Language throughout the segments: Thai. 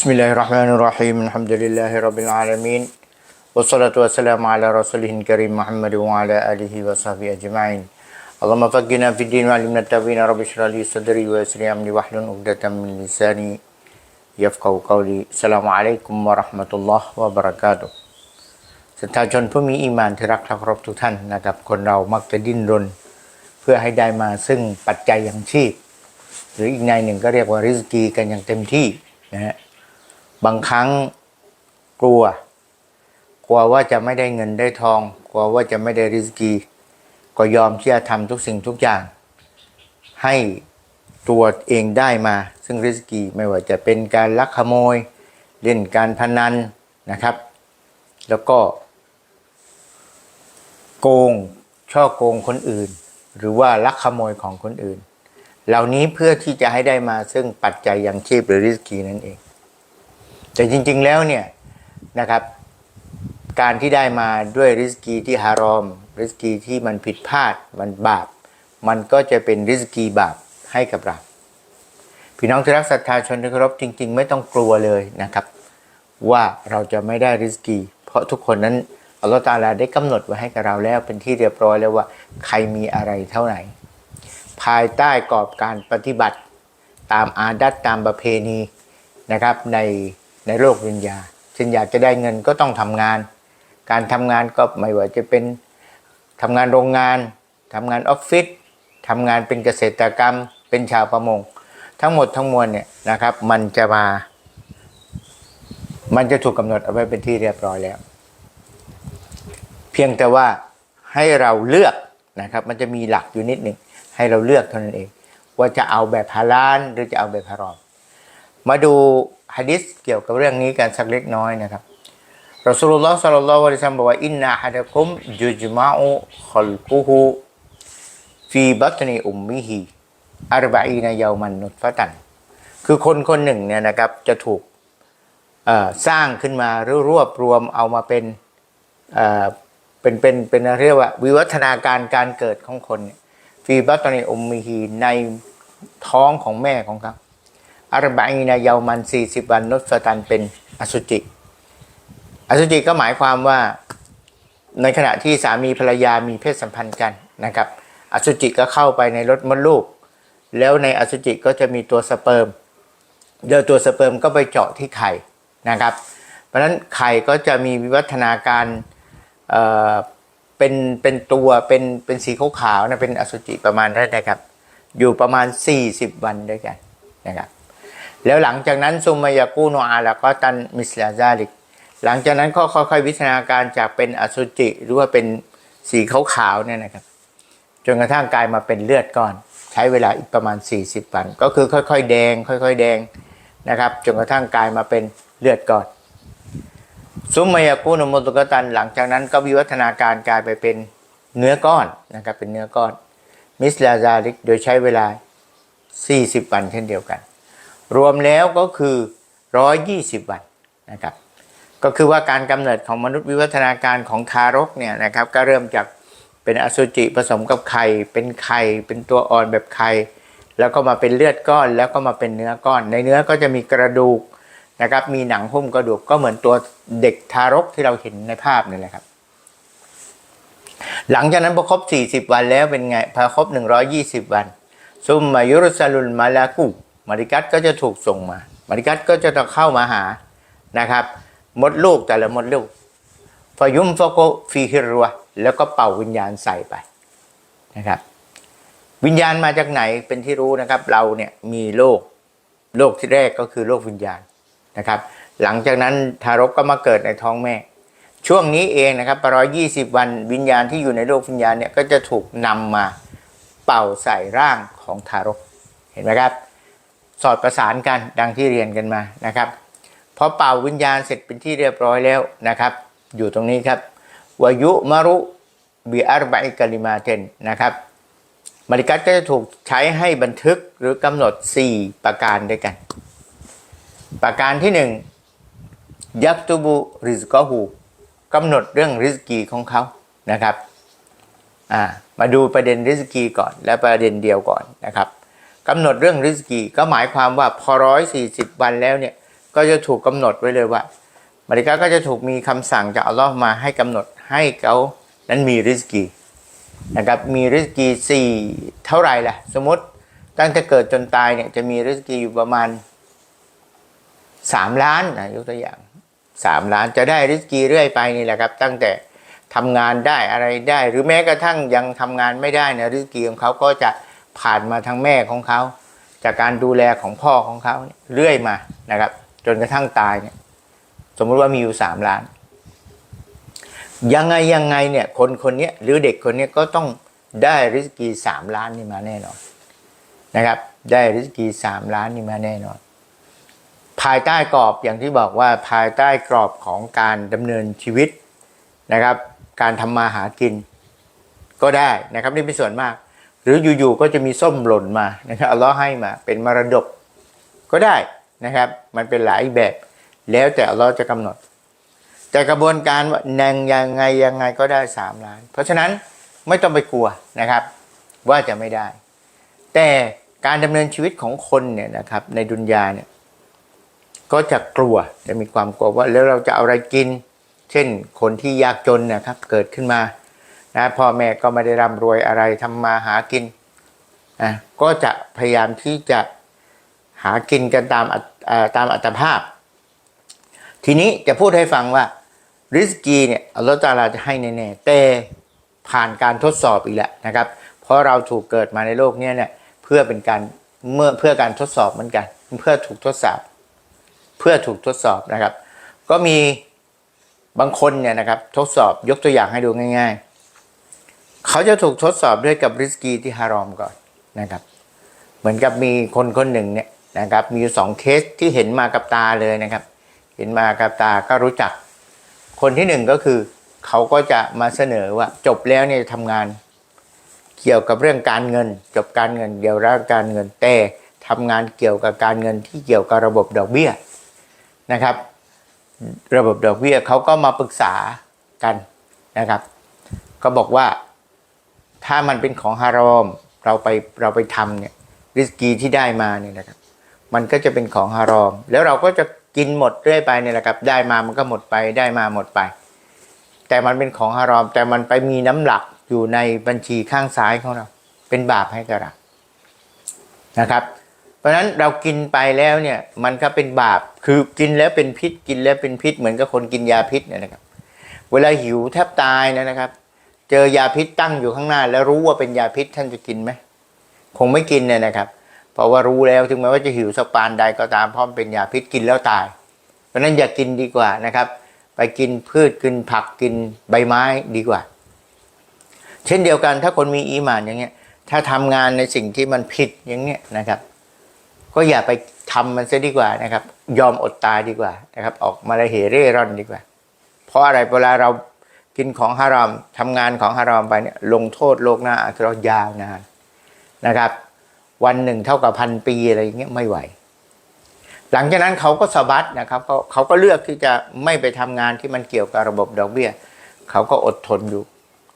بسم الله الرحمن الرحيم الحمد لله رب العالمين والصلاة والسلام على رسوله الكريم محمد وعلى آله وصحبه أجمعين اللهم فقنا في الدين وعلمنا التوين رب اشرح لي صدري ويسر أمري وحل عقدة من لساني يفقه قولي السلام عليكم ورحمة الله وبركاته ستاجون بمي إيمان ترك رب تتن نقب كن راو مكت دين رن في هيدا ما سن بجايا ينشي หรืออีกนายหนึ่งก็เรียกว่าริสกีกันอย่างเต็มที่นะฮะ บางครั้งกลัว กลัวว่าจะไม่ได้เงินได้ทอง กลัวว่าจะไม่ได้ริสกี ก็ยอมที่จะทำทุกสิ่งทุกอย่าง ให้ตัวเองได้มา ซึ่งริสกีไม่ว่าจะเป็นการลักขโมย เล่นการพนันนะครับ แล้วก็ โกงช่อโกงคนอื่น หรือว่าลักขโมยของคนอื่น เหล่านี้เพื่อที่จะให้ได้มาซึ่งปัจจัยยังชีพหรือริสกีนั่นเอง แต่จริง ๆ แล้วเนี่ยนะครับการที่ได้มาด้วยริสกีที่ฮารอม ริสกีที่มันผิดพลาดมันบาป มันก็จะเป็นริสกีบาปให้กับเรา พี่น้องที่รักศรัทธาชนที่เคารพจริง ๆ ไม่ต้องกลัวเลยนะครับ ว่าเราจะไม่ได้ริสกี เพราะทุกคนนั้นอัลลอฮฺตาลาได้กำหนดไว้ให้กับเราแล้วเป็นที่เรียบร้อยแล้วว่าใครมีอะไรเท่าไหร่ ภายใต้กรอบการปฏิบัติตามอาดัตตามประเพณีนะครับใน ในโลกวิญญาณเช่นอยากจะได้เงินก็ต้องทำงาน การทำงานก็ไม่ว่าจะเป็นทำงานโรงงานทำงานออฟฟิศทำงานเป็นเกษตรกรรม เป็นชาวประมง ทั้งหมดทั้งมวลเนี่ยนะครับ มันจะมา มันจะถูกกำหนดเอาไว้เป็นที่เรียบร้อยแล้ว เพียงแต่ว่าให้เราเลือกนะครับ มันจะมีหลักอยู่นิดหนึ่งให้เราเลือกเท่านั้นเอง ว่าจะเอาแบบฮาลาลหรือจะเอาแบบฮารอมมาดู ฮะดิษเกี่ยวกับเรื่องนี้กันสักเล็กน้อยนะครับรอสูลุลลอฮ์สัลลัลลอฮุอะลัยฮิวะซัลลัมบอกว่าอินนาฮะดะคุมยุจมาอุขลกุฮูฟีบัตนีอุมมิฮีอารบะอีนายามันนุตฟะตัน คือคนคนหนึ่งเนี่ยนะครับจะถูกสร้างขึ้นมาหรือรวบรวมเอามาเป็นเป็นเป็นเป็นเรียกว่าวิวัฒนาการการเกิดของคนฟีบัตนีอุมมิฮีในท้องของแม่ของเขา อารบะอีนายามันสี่สิบวันนุสตันเป็นอสุจิ อสุจิก็หมายความว่าในขณะที่สามีภรรยามีเพศสัมพันธ์กันนะครับ อสุจิก็เข้าไปในรถมดลูก แล้วในอสุจิก็จะมีตัวสเปิร์มเดี๋ยวตัวสเปิร์มก็ไปเจาะที่ไข่นะครับ เพราะฉะนั้นไข่ก็จะมีวิวัฒนาการเอ่อเป็นเป็นตัวเป็นเป็นสีขาวๆนะเป็นอสุจิประมาณนั้นนะครับ อยู่ประมาณ 40 วันด้วยกันนะครับ แล้วหลังจากนั้นซุมมายากูโนอาแล้วก็ตันมิสลาซาลิก หลังจากนั้นก็ค่อยๆวิวัฒนาการจากเป็นอสุจิหรือว่าเป็นสีขาวๆเนี่ยนะครับ จนกระทั่งกลายมาเป็นเลือดก้อน ใช้เวลาอีกประมาณ 40 วัน ก็คือค่อยๆ แดง ค่อย ๆ แดงนะครับ จนกระทั่งกลายมาเป็นเลือดก้อน ซุมมายากูนโมตุกตัน หลังจากนั้นก็วิวัฒนาการกลายไปเป็นเนื้อก้อนนะครับ เป็นเนื้อก้อนมิสลาซาลิก โดยใช้เวลา 40 วันเช่นเดียวกัน รวมแล้วก็คือ 120 วันนะครับ ก็คือว่าการกำเนิดของมนุษย์วิวัฒนาการของทารกเนี่ยนะครับก็เริ่มจากเป็นอสุจิผสมกับไข่ เป็นไข่ เป็นตัวอ่อนแบบไข่ แล้วก็มาเป็นเลือดก้อน แล้วก็มาเป็นเนื้อก้อน ในเนื้อก็จะมีกระดูกนะครับ มีหนังหุ้มกระดูก ก็เหมือนตัวเด็กทารกที่เราเห็นในภาพนี่แหละครับ หลังจากนั้นพอครบ 40 วันแล้วเป็นไง พอครบ 120 วัน ซุมมายุรุสลุลมาลากู มาริกัสก็จะถูกส่งมามาริกัสก็จะต้องเข้ามาหานะครับ มดลูกแต่ละมดลูกฟยุมฟโกฟีฮิรัวแล้วก็เป่าวิญญาณใส่ไปนะครับ วิญญาณมาจากไหนเป็นที่รู้นะครับ เราเนี่ยมีโลกโลกที่แรกก็คือโลกวิญญาณนะครับ หลังจากนั้นทารกก็มาเกิดในท้องแม่ ช่วงนี้เองนะครับประมาณยี่สิบวันวิญญาณที่อยู่ในโลกวิญญาณเนี่ยก็จะถูกนำมาเป่าใส่ร่างของทารกเห็นไหมครับ สอดประสานกันดังที่เรียนกันมานะครับพอเป่าวิญญาณเสร็จเป็นที่เรียบร้อยแล้วนะครับ อยู่ตรงนี้ครับวายุมารุบิอารบะอิกาลิมาเทนนะครับมาริกัสก็จะถูกใช้ให้บันทึกหรือกำหนด 4 ประการด้วยกัน ประการที่ 1 ยักตุบุริสกอหูกำหนดเรื่องริสกีของเขานะครับมาดูประเด็นริสกีก่อนและประเด็นเดียวก่อนนะครับ กำหนดเรื่องริสกีก็หมายความว่าพอร้อยสี่สิบวันแล้วเนี่ยก็จะถูกกำหนดไว้เลยว่ามาริกาก็จะถูกมีคำสั่งจากอัลลอฮ์มาให้กำหนดให้เขานั้นมีริสกีนะครับมีริสกีสี่เท่าไหร่ล่ะ สมมติตั้งแต่เกิดจนตายเนี่ยจะมีริสกีอยู่ประมาณสามล้านนะยกตัวอย่างสามล้านจะได้ริสกีเรื่อยไปนี่แหละครับ ตั้งแต่ทำงานได้อะไรได้ หรือแม้กระทั่งยังทำงานไม่ได้นะริสกีของเขาก็จะ ผ่านมาทางแม่ของเขา จากการดูแลของพ่อของเขาเเรื่อยมานะครับ จนกระทั่งตายเนี่ยสมมุติว่ามีอยู่สามล้าน ยังไงยังไงเนี่ยคนคนนี้หรือเด็กคนนี้ก็ต้องได้ริสกีสามล้านนี่มาแน่นอนนะครับ ได้ริสกีสามล้านนี่มาแน่นอน ภายใต้กรอบอย่างที่บอกว่าภายใต้กรอบของการดำเนินชีวิตนะครับ การทำมาหากินก็ได้นะครับนี่เป็นส่วนมาก หรืออยู่ๆก็จะมีส้มหล่นมานะครับอัลเลอฮ์ให้มาเป็นมรดกก็ได้นะครับ มันเป็นหลายแบบ แล้วแต่อัลเลอฮ์จะกำหนด แต่กระบวนการแนงยังไงยังไงก็ได้สามล้าน เพราะฉะนั้นไม่ต้องไปกลัวนะครับ ว่าจะไม่ได้ แต่การดำเนินชีวิตของคนเนี่ยนะครับในดุนยาเนี่ยก็จะกลัวจะมีความกลัวว่าแล้วเราจะเอาอะไรกิน เช่นคนที่ยากจนนะครับเกิดขึ้นมา นะพ่อแม่ก็ไม่ได้ร่ำรวยอะไรทำมาหากินนะก็จะพยายามที่จะหากินกันตามตามอัตภาพ ทีนี้จะพูดให้ฟังว่าริสกีเนี่ยอัลลอฮฺตาลาจะให้แน่ๆแต่ผ่านการทดสอบอีกแล้วนะครับ เพราะเราถูกเกิดมาในโลกนี้เนี่ยเพื่อเป็นการเมื่อเพื่อการทดสอบเหมือนกัน เพื่อถูกทดสอบ เพื่อถูกทดสอบนะครับ ก็มีบางคนเนี่ยนะครับทดสอบยกตัวอย่างให้ดูง่าย ๆ เขาจะถูกทดสอบด้วยกับริสกีที่ฮารอมก่อนนะครับ เหมือนกับมีคนคนหนึ่งเนี่ยนะครับ มีสองเคสที่เห็นมากับตาเลยนะครับ เห็นมากับตาก็รู้จัก คนที่หนึ่งก็คือ เขาก็จะมาเสนอว่าจบแล้วเนี่ยทำงาน เกี่ยวกับเรื่องการเงิน จบการเงินเกี่ยวกับการเงินแต่ทำงานเกี่ยวกับการเงินที่เกี่ยวกับระบบดอกเบี้ยนะครับ ระบบดอกเบี้ยเขาก็มาปรึกษากันนะครับ ก็บอกว่า ถ้ามันเป็นของฮารอมเราไปเราไปทำเนี่ยริสกีที่ได้มาเนี่ยนะครับ มันก็จะเป็นของฮารอม แล้วเราก็จะกินหมดเรื่อยไปเนี่ยแหละครับ ได้มามันก็หมดไปได้มาหมดไป แต่มันเป็นของฮารอม แต่มันไปมีน้ำหลักอยู่ในบัญชีข้างซ้ายของเรา เป็นบาปให้กับเรานะครับ เพราะฉะนั้นเรากินไปแล้วเนี่ยมันก็เป็นบาปคือกินแล้วเป็นพิษกินแล้วเป็นพิษเหมือนกับคนกินยาพิษเนี่ยนะครับ เวลาหิวแทบตายนะนะครับ เจอยาพิษตั้งอยู่ข้างหน้า แล้วรู้ว่าเป็นยาพิษท่านจะกินไหมคงไม่กินเนี่ยนะครับ เพราะว่ารู้แล้วถึงแม้ว่าจะหิวสักปานใดก็ตามพราะมันเป็นยาพิษกินแล้วตาย เพราะนั้นอย่ากินดีกว่านะครับ ไปกินพืชกินผักกินใบไม้ดีกว่า เช่นเดียวกันถ้าคนมีอีหมานอย่างเงี้ย ถ้าทำงานในสิ่งที่มันผิดอย่างเงี้ยนะครับ ก็อย่าไปทำมันซะดีกว่านะครับ ยอมอดตายดีกว่านะครับ ออกมาละเหเร่ร่อนดีกว่า เพราะอะไรเวลาเรา กินของฮารอมทำงานของฮารอมไปเนี่ยลงโทษโลกหน้าอาคือเรายาวนานนะครับ วันหนึ่งเท่ากับพันปีอะไรอย่างเงี้ยไม่ไหว หลังจากนั้นเขาก็สะบัดนะครับเขาเขาก็เลือกที่จะไม่ไปทำงานที่มันเกี่ยวกับระบบดอกเบี้ยเขาก็อดทนอยู่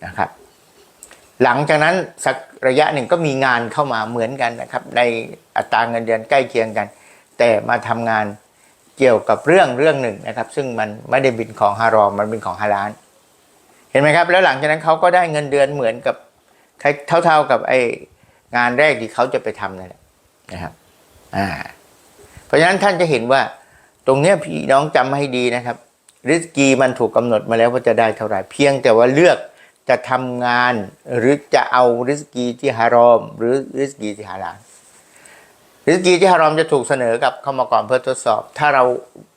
นะครับ หลังจากนั้นสักระยะหนึ่งก็มีงานเข้ามาเหมือนกันนะครับ ในอัตราเงินเดือนใกล้เคียงกัน แต่มาทำงานเกี่ยวกับเรื่องเรื่องหนึ่งนะครับ ซึ่งมันไม่ได้เป็นของฮารอมมันเป็นของฮาลาล เห็นไหมครับ แล้วหลังจากนั้นเขาก็ได้เงินเดือนเหมือนกับเท่าๆกับไองานแรกที่เขาจะไปทำนั่นแหละนะครับอ่าเพราะฉะนั้นท่านจะเห็นว่า ตรงเนี้ยพี่น้องจำให้ดีนะครับริสกีมันถูกกำหนดมาแล้วว่าจะได้เท่าไหร่เพียงแต่ว่าเลือกจะทำงานหรือจะเอาริสกีที่ฮารอม หรือริสกีที่ฮาลาลริสกีที่ฮารอมจะถูกเสนอกับเข้ามาก่อนเพื่อทดสอบ ถ้าเรา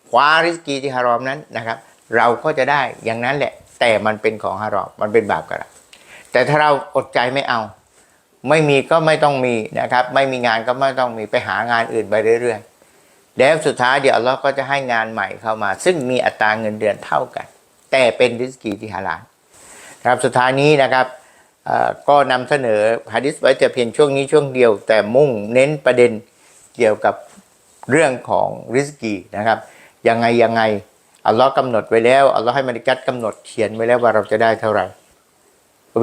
คว้าริสกีที่ฮารอมนั้นนะครับ เราก็จะได้อย่างนั้นแหละ แต่มันเป็นของฮารอมมันเป็นบาปกราแต่ถ้าเราอดใจไม่เอา ไม่มีก็ไม่ต้องมีนะครับ ไม่มีงานก็ไม่ต้องมีไปหางานอื่นไปเรื่อยๆแล้วสุดท้ายเดี๋ยวเลอฮ์ก็จะให้งานใหม่เข้ามา ซึ่งมีอัตราเงินเดือนเท่ากัน แต่เป็นริสกีที่ฮาลาลครับสุดท้ายนี้นะครับก็นำเสนอฮะดิษไว้แต่เพียงช่วงนี้ช่วงเดียว แต่มุ่งเน้นประเด็นเกี่ยวกับเรื่องของริสกีนะครับ ยังไงยังไง อัลลอฮ์กำหนดไว้แล้วอัลลอฮ์ให้มาริกัตกำหนดเขียนไว้แล้วว่าเราจะได้เท่าไหร่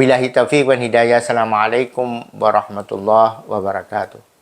วิลาฮิตาฟิกวันฮิดายะสลามอะลัยกุมบะราะห์มะตุลลอฮ์วะบะเราะกาตุฮ์